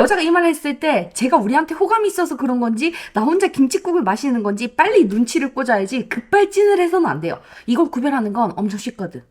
여자가 이 말을 했을 때 제가 우리한테 호감이 있어서 그런 건지 나 혼자 김치국을 마시는 건지 빨리 눈치를 꽂아야지 급발진을 해서는 안 돼요. 이걸 구별하는 건 엄청 쉽거든.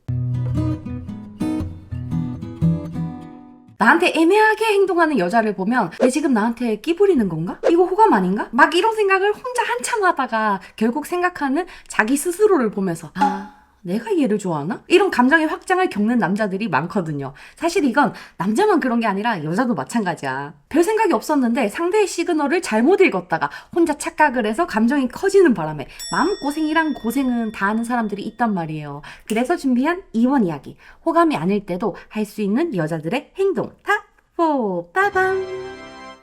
나한테 애매하게 행동하는 여자를 보면 왜 지금 나한테 끼 부리는 건가? 이거 호감 아닌가? 막 이런 생각을 혼자 한참 하다가 결국 생각하는 자기 스스로를 보면서 아 내가 얘를 좋아하나? 이런 감정의 확장을 겪는 남자들이 많거든요. 사실 이건 남자만 그런 게 아니라 여자도 마찬가지야. 별 생각이 없었는데 상대의 시그널을 잘못 읽었다가 혼자 착각을 해서 감정이 커지는 바람에 마음고생이란 고생은 다 하는 사람들이 있단 말이에요. 그래서 준비한 이원 이야기. 호감이 아닐 때도 할 수 있는 여자들의 행동. 탑4 빠밤.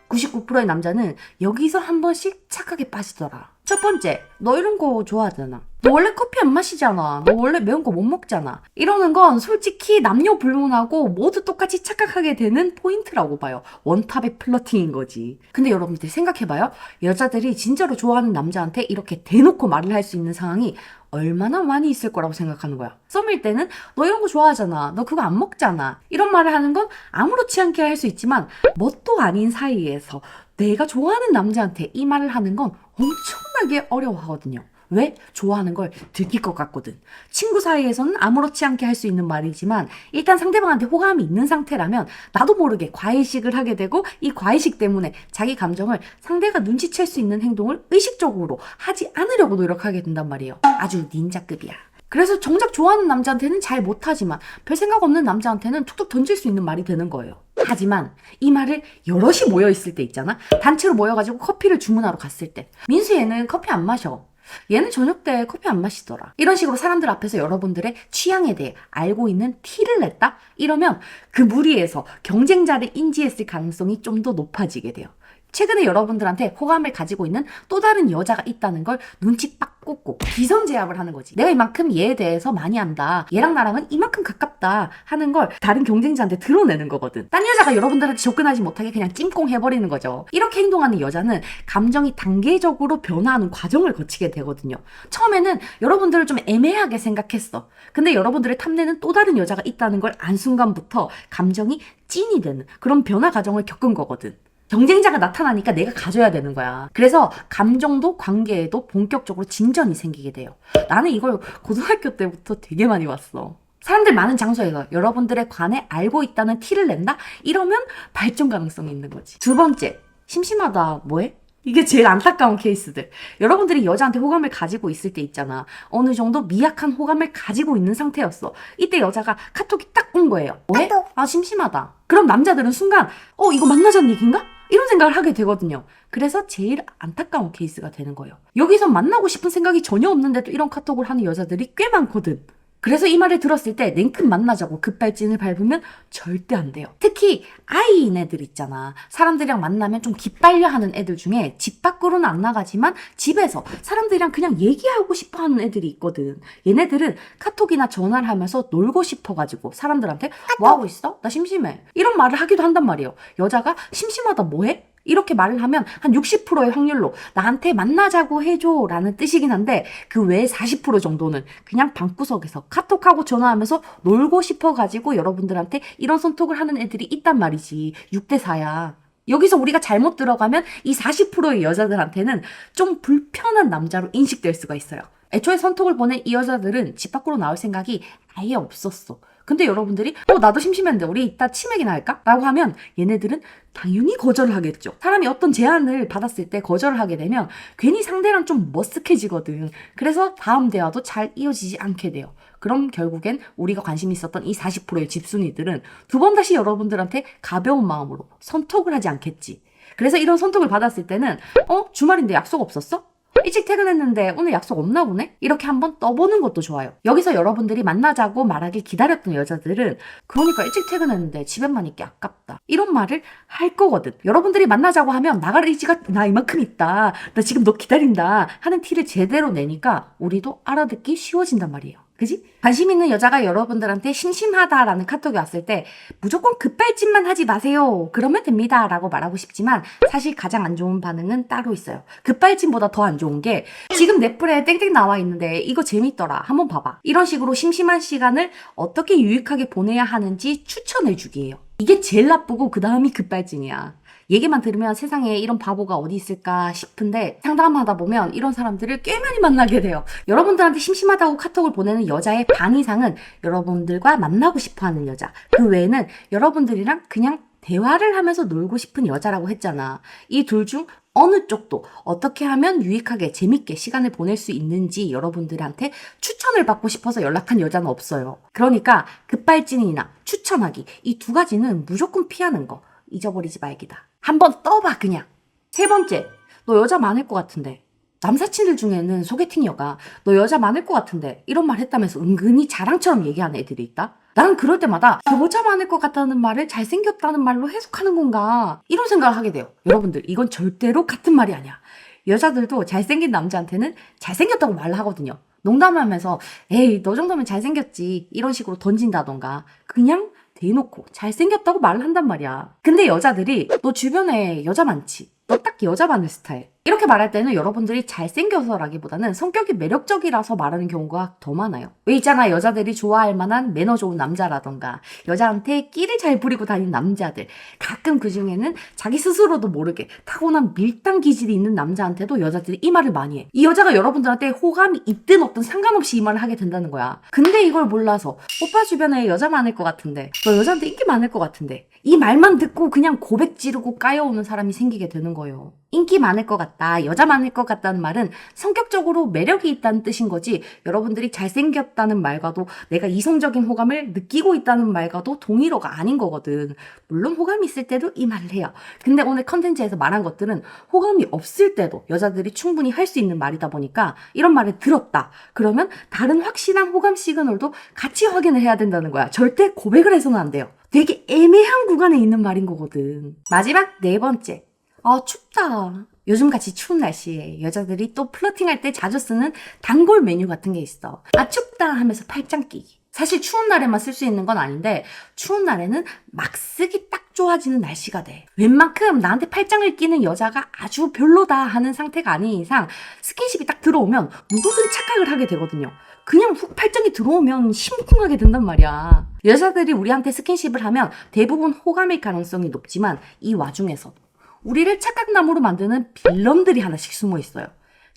99%의 남자는 여기서 한 번씩 착하게 빠지더라. 첫 번째, 너 이런 거 좋아하잖아. 너 원래 커피 안 마시잖아. 너 원래 매운 거 못 먹잖아. 이러는 건 솔직히 남녀 불문하고 모두 똑같이 착각하게 되는 포인트라고 봐요. 원탑의 플러팅인 거지. 근데 여러분들 생각해봐요. 여자들이 진짜로 좋아하는 남자한테 이렇게 대놓고 말을 할 수 있는 상황이 얼마나 많이 있을 거라고 생각하는 거야. 썸일 때는 너 이런 거 좋아하잖아. 너 그거 안 먹잖아. 이런 말을 하는 건 아무렇지 않게 할 수 있지만 뭣도 아닌 사이에서 내가 좋아하는 남자한테 이 말을 하는 건 엄청나게 어려워하거든요. 왜? 좋아하는 걸 들킬 것 같거든. 친구 사이에서는 아무렇지 않게 할 수 있는 말이지만 일단 상대방한테 호감이 있는 상태라면 나도 모르게 과외식을 하게 되고 이 과외식 때문에 자기 감정을 상대가 눈치챌 수 있는 행동을 의식적으로 하지 않으려고 노력하게 된단 말이에요. 아주 닌자급이야. 그래서 정작 좋아하는 남자한테는 잘 못하지만 별 생각 없는 남자한테는 툭툭 던질 수 있는 말이 되는 거예요. 하지만 이 말을 여럿이 모여 있을 때 있잖아. 단체로 모여가지고 커피를 주문하러 갔을 때 민수 얘는 커피 안 마셔. 얘는 저녁 때 커피 안 마시더라. 이런 식으로 사람들 앞에서 여러분들의 취향에 대해 알고 있는 티를 냈다? 이러면 그 무리에서 경쟁자를 인지했을 가능성이 좀 더 높아지게 돼요. 최근에 여러분들한테 호감을 가지고 있는 또 다른 여자가 있다는 걸 눈치 빡 꽂고 기선 제압을 하는 거지. 내가 이만큼 얘에 대해서 많이 안다. 얘랑 나랑은 이만큼 가깝다 하는 걸 다른 경쟁자한테 드러내는 거거든. 딴 여자가 여러분들한테 접근하지 못하게 그냥 찜꽁 해버리는 거죠. 이렇게 행동하는 여자는 감정이 단계적으로 변화하는 과정을 거치게 되거든요. 처음에는 여러분들을 좀 애매하게 생각했어. 근데 여러분들을 탐내는 또 다른 여자가 있다는 걸 안 순간부터 감정이 찐이 되는 그런 변화 과정을 겪은 거거든. 경쟁자가 나타나니까 내가 가져야 되는 거야. 그래서 감정도 관계에도 본격적으로 진전이 생기게 돼요. 나는 이걸 고등학교 때부터 되게 많이 봤어. 사람들 많은 장소에서 여러분들에 관해 알고 있다는 티를 낸다? 이러면 발전 가능성이 있는 거지. 두 번째, 심심하다. 뭐해? 이게 제일 안타까운 케이스들. 여러분들이 여자한테 호감을 가지고 있을 때 있잖아. 어느 정도 미약한 호감을 가지고 있는 상태였어. 이때 여자가 카톡이 딱 온 거예요. 뭐해? 아, 심심하다. 그럼 남자들은 순간, 어, 이거 만나자는 얘기인가? 이런 생각을 하게 되거든요. 그래서 제일 안타까운 케이스가 되는 거예요. 여기서 만나고 싶은 생각이 전혀 없는데도 이런 카톡을 하는 여자들이 꽤 많거든. 그래서 이 말을 들었을 때 냉큼 만나자고 급발진을 밟으면 절대 안 돼요. 특히 아이인 애들 있잖아. 사람들이랑 만나면 좀 기빨려 하는 애들 중에 집 밖으로는 안 나가지만 집에서 사람들이랑 그냥 얘기하고 싶어 하는 애들이 있거든. 얘네들은 카톡이나 전화를 하면서 놀고 싶어가지고 사람들한테 뭐 하고 있어? 나 심심해. 이런 말을 하기도 한단 말이에요. 여자가 심심하다 뭐해? 이렇게 말을 하면 한 60%의 확률로 나한테 만나자고 해줘 라는 뜻이긴 한데 그 외에 40% 정도는 그냥 방구석에서 카톡하고 전화하면서 놀고 싶어가지고 여러분들한테 이런 손톱을 하는 애들이 있단 말이지. 6대4야. 여기서 우리가 잘못 들어가면 이 40%의 여자들한테는 좀 불편한 남자로 인식될 수가 있어요. 애초에 선톡을 보낸 이 여자들은 집 밖으로 나올 생각이 아예 없었어. 근데 여러분들이 어 나도 심심한데 우리 이따 치맥이나 할까? 라고 하면 얘네들은 당연히 거절을 하겠죠. 사람이 어떤 제안을 받았을 때 거절을 하게 되면 괜히 상대랑 좀 머쓱해지거든. 그래서 다음 대화도 잘 이어지지 않게 돼요. 그럼 결국엔 우리가 관심 있었던 이 40%의 집순이들은 두 번 다시 여러분들한테 가벼운 마음으로 선톡을 하지 않겠지. 그래서 이런 선톡을 받았을 때는 어 주말인데 약속 없었어? 일찍 퇴근했는데 오늘 약속 없나 보네? 이렇게 한번 떠보는 것도 좋아요. 여기서 여러분들이 만나자고 말하길 기다렸던 여자들은 그러니까 일찍 퇴근했는데 집에만 있기 아깝다. 이런 말을 할 거거든. 여러분들이 만나자고 하면 나갈 의지가 나 이만큼 있다. 나 지금 너 기다린다. 하는 티를 제대로 내니까 우리도 알아듣기 쉬워진단 말이에요. 그지? 관심 있는 여자가 여러분들한테 심심하다라는 카톡이 왔을 때 무조건 급발진만 하지 마세요. 그러면 됩니다. 라고 말하고 싶지만 사실 가장 안 좋은 반응은 따로 있어요. 급발진보다 더 안 좋은 게 지금 넷플에 땡땡 나와 있는데 이거 재밌더라. 한번 봐봐. 이런 식으로 심심한 시간을 어떻게 유익하게 보내야 하는지 추천해 주기예요. 이게 제일 나쁘고 그 다음이 급발진이야. 얘기만 들으면 세상에 이런 바보가 어디 있을까 싶은데 상담하다 보면 이런 사람들을 꽤 많이 만나게 돼요. 여러분들한테 심심하다고 카톡을 보내는 여자의 반 이상은 여러분들과 만나고 싶어 하는 여자. 그 외에는 여러분들이랑 그냥 대화를 하면서 놀고 싶은 여자라고 했잖아. 이 둘 중 어느 쪽도 어떻게 하면 유익하게 재밌게 시간을 보낼 수 있는지 여러분들한테 추천을 받고 싶어서 연락한 여자는 없어요. 그러니까 급발진이나 추천하기 이 두 가지는 무조건 피하는 거 잊어버리지 말기다. 한번 떠봐 그냥. 세 번째, 너 여자 많을 것 같은데. 남사친들 중에는 소개팅녀가 너 여자 많을 것 같은데 이런 말 했다면서 은근히 자랑처럼 얘기하는 애들이 있다? 나는 그럴 때마다 여자 많을 것 같다는 말을 잘생겼다는 말로 해석하는 건가 이런 생각을 하게 돼요. 여러분들 이건 절대로 같은 말이 아니야. 여자들도 잘생긴 남자한테는 잘생겼다고 말을 하거든요. 농담하면서 에이 너 정도면 잘생겼지 이런 식으로 던진다던가 그냥 대놓고 잘생겼다고 말을 한단 말이야. 근데 여자들이 너 주변에 여자 많지? 너 딱 여자 많을 스타일. 이렇게 말할 때는 여러분들이 잘생겨서라기보다는 성격이 매력적이라서 말하는 경우가 더 많아요. 왜 있잖아 여자들이 좋아할 만한 매너 좋은 남자라던가 여자한테 끼를 잘 부리고 다니는 남자들 가끔 그 중에는 자기 스스로도 모르게 타고난 밀당 기질이 있는 남자한테도 여자들이 이 말을 많이 해. 이 여자가 여러분들한테 호감이 있든 없든 상관없이 이 말을 하게 된다는 거야. 근데 이걸 몰라서 오빠 주변에 여자 많을 것 같은데 너 여자한테 인기 많을 것 같은데 이 말만 듣고 그냥 고백 지르고 까여오는 사람이 생기게 되는 거예요. 인기 많을 것 같다, 여자 많을 것 같다는 말은 성격적으로 매력이 있다는 뜻인 거지 여러분들이 잘생겼다는 말과도 내가 이성적인 호감을 느끼고 있다는 말과도 동일어가 아닌 거거든. 물론 호감이 있을 때도 이 말을 해요. 근데 오늘 컨텐츠에서 말한 것들은 호감이 없을 때도 여자들이 충분히 할 수 있는 말이다 보니까 이런 말을 들었다. 그러면 다른 확실한 호감 시그널도 같이 확인을 해야 된다는 거야. 절대 고백을 해서는 안 돼요. 되게 애매한 구간에 있는 말인 거거든. 마지막 네 번째. 아, 춥다. 요즘 같이 추운 날씨에 여자들이 또 플러팅할 때 자주 쓰는 단골 메뉴 같은 게 있어. 아, 춥다 하면서 팔짱 끼기. 사실 추운 날에만 쓸 수 있는 건 아닌데, 추운 날에는 막 쓰기 딱 좋아지는 날씨가 돼. 웬만큼 나한테 팔짱을 끼는 여자가 아주 별로다 하는 상태가 아닌 이상, 스킨십이 딱 들어오면 누구든 착각을 하게 되거든요. 그냥 훅 팔짱이 들어오면 심쿵하게 된단 말이야. 여자들이 우리한테 스킨십을 하면 대부분 호감일 가능성이 높지만 이 와중에서 우리를 착각남으로 만드는 빌런들이 하나씩 숨어 있어요.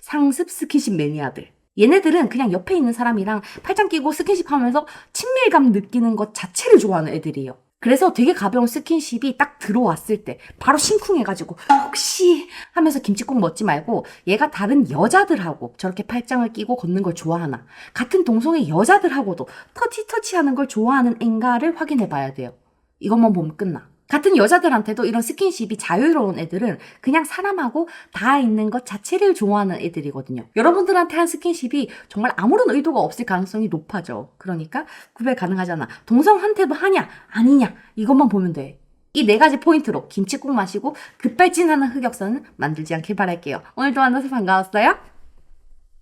상습 스킨십 매니아들. 얘네들은 그냥 옆에 있는 사람이랑 팔짱 끼고 스킨십 하면서 친밀감 느끼는 것 자체를 좋아하는 애들이에요. 그래서 되게 가벼운 스킨십이 딱 들어왔을 때 바로 심쿵해가지고 혹시 하면서 김치국 먹지 말고 얘가 다른 여자들하고 저렇게 팔짱을 끼고 걷는 걸 좋아하나 같은 동성의 여자들하고도 터치터치 하는 걸 좋아하는 앵가를 확인해 봐야 돼요. 이것만 보면 끝나. 같은 여자들한테도 이런 스킨십이 자유로운 애들은 그냥 사람하고 닿아 있는 것 자체를 좋아하는 애들이거든요. 여러분들한테 한 스킨십이 정말 아무런 의도가 없을 가능성이 높아져. 그러니까 구별 가능하잖아. 동성한테도 하냐 아니냐 이것만 보면 돼. 이 네 가지 포인트로 김치국 마시고 급발진하는 흑역사는 만들지 않길 바랄게요. 오늘도 만나서 반가웠어요.